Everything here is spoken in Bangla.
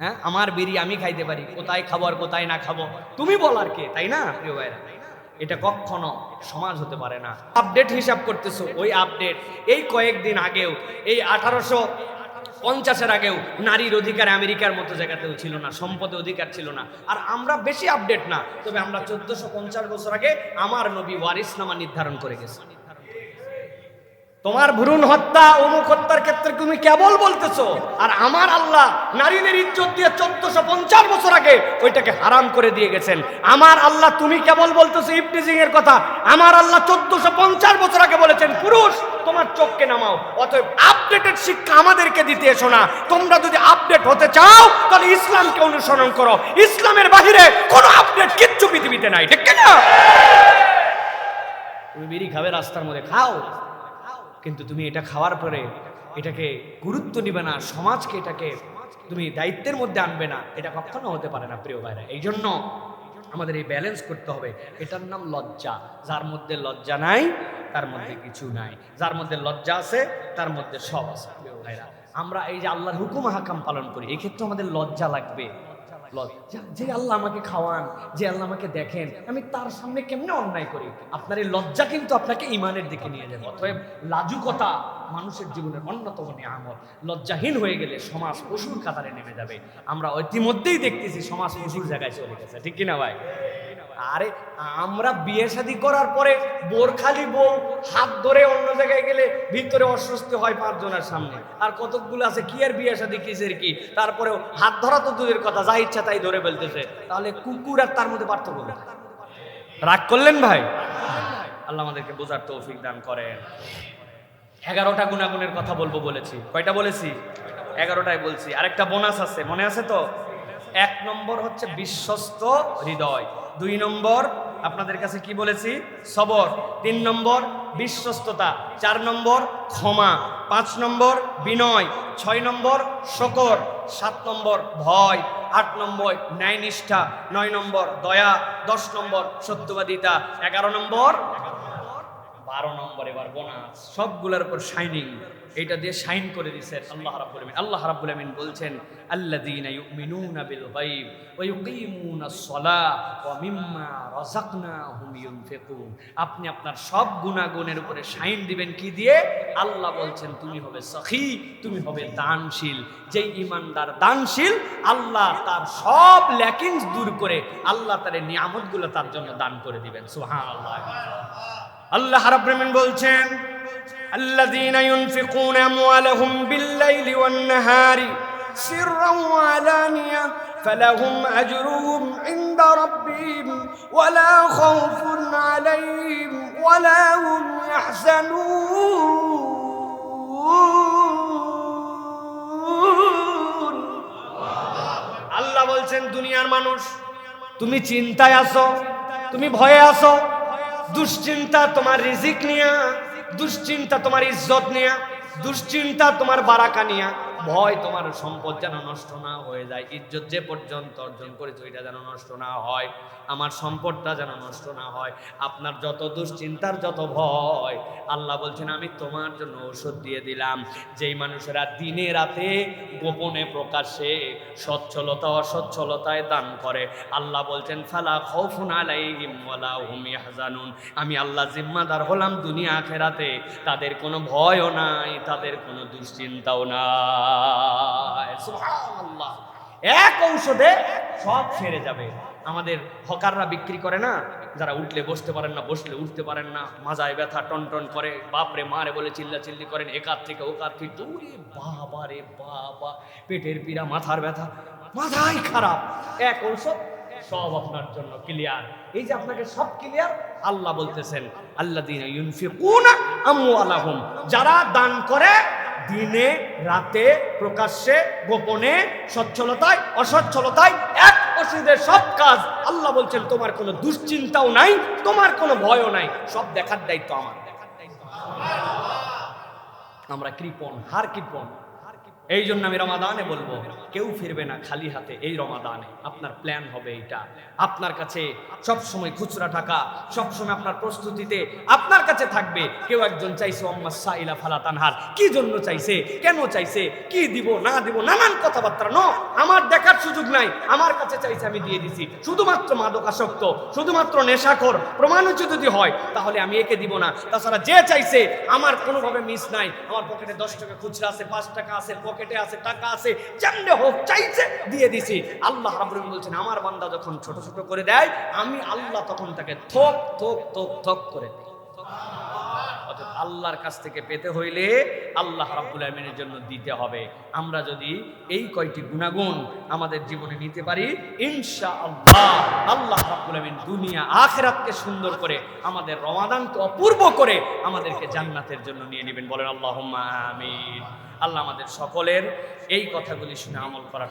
হ্যাঁ? আমার বিড়ি আমি খাইতে পারি। কোথায় খাব আর কোথায় না খাব? তুমি বলার কে, তাই না? প্রিয় ভাইরা এটা কখনো সমাজ হতে পারে না। আপডেট হিসাব করতেছো, ওই আপডেট। এই কয়েকদিন আগেও, এই আঠারোশো পঞ্চাশের আগেও নারীর অধিকার আমেরিকার মতো জায়গাতেও ছিল না, সম্পদে অধিকার ছিল না। আর আমরা বেশি আপডেট না, তবে আমরা চোদ্দশো পঞ্চাশ বছর আগে আমার নবী ওয়ারিস নামা নির্ধারণ করে গেছি। তোমার ভ্রূণ হত্যা, অমুক হত্যার ক্ষেত্রে তুমি কেবল বলতেছ, আর আমার আল্লাহ নারীদের ইজ্জত দিয়ে চোদ্দশো পঞ্চাশ বছর আগে ওইটাকে হারাম করে দিয়ে গেছেন। আমার আল্লাহ তুমি কেবল বলতেছো ইফটিজিং এর কথা, আমার আল্লাহ চোদ্দশো পঞ্চাশ বছর আগে বলেছেন, পুরুষ, তোমার চোখকে নামাও, অতএব আপডেটেড শিক্ষা আমাদেরকে দিতে এসো না। তোমরা যদি আপডেট হতে চাও, তাহলে ইসলামকে অনুসরণ করো। ইসলামের বাহিরে কোনো আপডেট কিচ্ছু পৃথিবীতে নাই, ঠিক না তুমি বিড়ি খাবে রাস্তার মধ্যে খাও। কিন্তু তুমি এটা খাওয়ার পরে এটাকে গুরুত্ব নিবে না, সমাজকে এটাকে তুমি দায়িত্বের মধ্যে আনবে না, এটা কখনো হতে পারে না প্রিয় ভাইরা। এই জন্য আমাদের এই ব্যালেন্স করতে হবে। এটার নাম লজ্জা। যার মধ্যে লজ্জা নাই, তার মধ্যে কিছু নাই। যার মধ্যে লজ্জা আছে, তার মধ্যে সব আছে, প্রিয় ভাইরা। আমরা এই যে আল্লাহর হুকুম হাকাম পালন করি, এক্ষেত্রে আমাদের লজ্জা লাগবে। যে আল্লাহ আমাকে খাওয়ান, যে আল্লাহ আমাকে দেখেন, আমি তার সামনে কেমনে অন্যায় করি? আপনার এই লজ্জা কিন্তু আপনাকে ইমানের দিকে নিয়ে যাবে। অতএব লাজুকতা মানুষের জীবনের অন্যতম নিয়ামত। লজ্জাহীন হয়ে গেলে সমাজ পশুর কাতারে নেমে যাবে। আমরা ইতিমধ্যেই দেখতেছি সমাজ পশুর জায়গায় চলে গেছে। ঠিক কিনা ভাই? আরে, আমরা বিয়ে শাদি করার পরে বোরখালি বউ হাত ধরে অন্য জায়গায় গেলে ভিতরে অস্বস্তি হয় পাঁচজনের সামনে। আর কতকগুলো আছে, কি আর বিয়ে শাদি, কিসের কি? তারপরেও হাত ধরা তো দূরের কথা, যা ইচ্ছা তাই ধরে ফেলতেছে। তাহলে কুকুর আর তার মধ্যে পার্থক্য? রাগ করলেন ভাই? আল্লাহ আমাদেরকে বোঝার তৌফিক দান করেন। এগারোটা গুণাগুণের কথা বলব বলেছি। কয়টা বলেছি? এগারোটায় বলছি। আরেকটা বোনাস আছে, মনে আছে তো? এক নম্বর হচ্ছে বিশ্বস্ত হৃদয়। দুই নম্বর, আপনাদের কাছে কি বলেছি? সবর। তিন নম্বর, বিশ্বস্ততা। চার নম্বর, ক্ষমা। পাঁচ নম্বর, বিনয়। ছয় নম্বর, শকর। সাত নম্বর, ভয়। আট নম্বর, ন্যায়নিষ্ঠা। নয় নম্বর, দয়া। দশ নম্বর, সত্যবাদিতা। এগারো নম্বর বারো নম্বর এবার বোনাস। সবগুলোর উপর শাইনিং এটা দিয়ে শাইন করে দিয়েছেন আল্লাহ রাব্বুল আমিন আল্লাহ রাব্বুল আমিন বলছেন, আল্লাযীনা ইউমিনুনা বিল গায়ব ওয়া ওয়া মিম্মা রাযাকনাহুম ইউনফিকুন। আপনি আপনার সব গুনাহগুণের উপরে শাইন দিবেন কি দিয়ে? আল্লাহ বলছেন, তুমি হবে সখী, তুমি হবে দানশীল। যেই ইমানদার দানশীল, আল্লাহ তার সব ল্যাকিংস দূর করে আল্লাহ তার নিয়ামতগুলো তার জন্য দান করে দিবেন। সুবহানাল্লাহ। আল্লাহ রাব্বুল বলছেন الذين ينفقون أموالهم بالليل والنهار سرا وعلانية فلهم أجرهم عند ربهم ولا خوف عليهم ولا هم يحزنون আল্লাহ বলছেন দুনিয়ার মানুষ তুমি চিন্তায় আসো তুমি ভয়ে আসো দুশ্চিন্তা তোমার রিজিক নিয়া দুশ্চিন্তা তোমার ইজ্জত নিয়া দুশ্চিন্তা তোমার বারাকা নিয়া। ভয় তোমার সম্পদ যেন নষ্ট না হয়ে যায়। ইজ্জত যে পর্যন্ত অর্জন করেছ, এটা যেন নষ্ট না হয়। আমার সম্পদটা যেন নষ্ট না হয়। আপনার যত দুশ্চিন্তার যত ভয়, আল্লাহ বলছেন, আমি তোমার জন্য ঔষধ দিয়ে দিলাম। যেই মানুষেরা দিনে রাতে গোপনে প্রকাশে সচ্ছলতা, অসচ্ছলতায় দান করে, আল্লাহ বলছেন, ফালা খৌফুন আলাইহিম ওয়ালা হুম ইয়াহজানুন। আমি আল্লাহ জিম্মাদার হলাম দুনিয়া আখেরাতে। তাদের কোনো ভয়ও নাই, তাদের কোনো দুশ্চিন্তাও নাই। এক ঔষধে সব সেরে যাবে। আমাদের হকাররা বিক্রি করে না, যারা উঠলে বসতে পারেন না, বসলে উঠতে পারেন না, মাজায় ব্যথা টন টন করে, বাপরে মারে বলে চিল্লা চিল্লি করেন, একার থেকে ওকার থেকে দূরে বাবা রে বাবা, পেটের পীড়া, মাথার ব্যথা মাথাই খারাপ। এক ঔষধ সব আপনার জন্য ক্লিয়ার এই যে আপনাকে সব ক্লিয়ার আল্লাহ বলতেছেন আল্লাহ দিন যারা দান করে দিনে, রাতে, প্রকাশ্যে, গোপনে, সচ্ছলতায়, অসচ্ছলতায় এক অসুবিধের সব কাজ। আল্লাহ বলছেন, তোমার কোনো দুশ্চিন্তাও নাই, তোমার কোনো ভয়ও নাই, সব দেখার দায়িত্ব আমার। দেখার দায়িত্ব আমরা কৃপণ, হার কৃপণ। এই জন্য আমি রমাদানে বলব কেউ ফিরবে না খালি হাতে এই রমাদানে। আপনার প্ল্যান হবে এটা আপনার কাছে সব সময় খুচরা টাকা সব সময় আপনার প্রস্তুতিতে আপনার কাছে থাকবে। কেউ একজন চাইছে আম্মা সাইলা কি জন্য চাইছে? কেন চাইছে? কি দিব, না দিব? নানান কথাবার্তা। ন, আমার দেখার সুযোগ নাই। আমার কাছে চাইছে, আমি দিয়ে দিছি। শুধুমাত্র মাদকাসক্ত, শুধুমাত্র নেশাখোর। প্রমাণিত যদি হয়, তাহলে আমি একে দিব না। তাছাড়া যে চাইছে, আমার কোনোভাবে মিস নাই। আমার পকেটে দশ টাকা খুচরা আছে, পাঁচ টাকা আছে, পকেটে আছে, টাকা আছে, যেমনে হোক চাইছে, দিয়ে দিছি। আল্লাহ রাবুল বলছেন, আমার বান্দা যখন ছোট ছোট করে দেয়, আমি আল্লাহ তখন তাকে থোক থোক থোক থোক করে দিই। আল্লাহর কাছ থেকে পেতে হইলে আল্লাহ রাব্বুল আলমিনের জন্য দিতে হবে। আমরা যদি এই কয়টি গুণাগুণ আমাদের জীবনে নিতে পারি ইনশা আল্লাহ আল্লাহ রাব্বুল আলমিন দুনিয়া আখেরাতকে সুন্দর করে, আমাদের রমাদানকে অপূর্ব করে আমাদেরকে জান্নাতের জন্য নিয়ে নেবেন। বলেন আল্লাহ আমিন। আল্লাহ আমাদের সকলের এই কথাগুলি শুনে আমল করার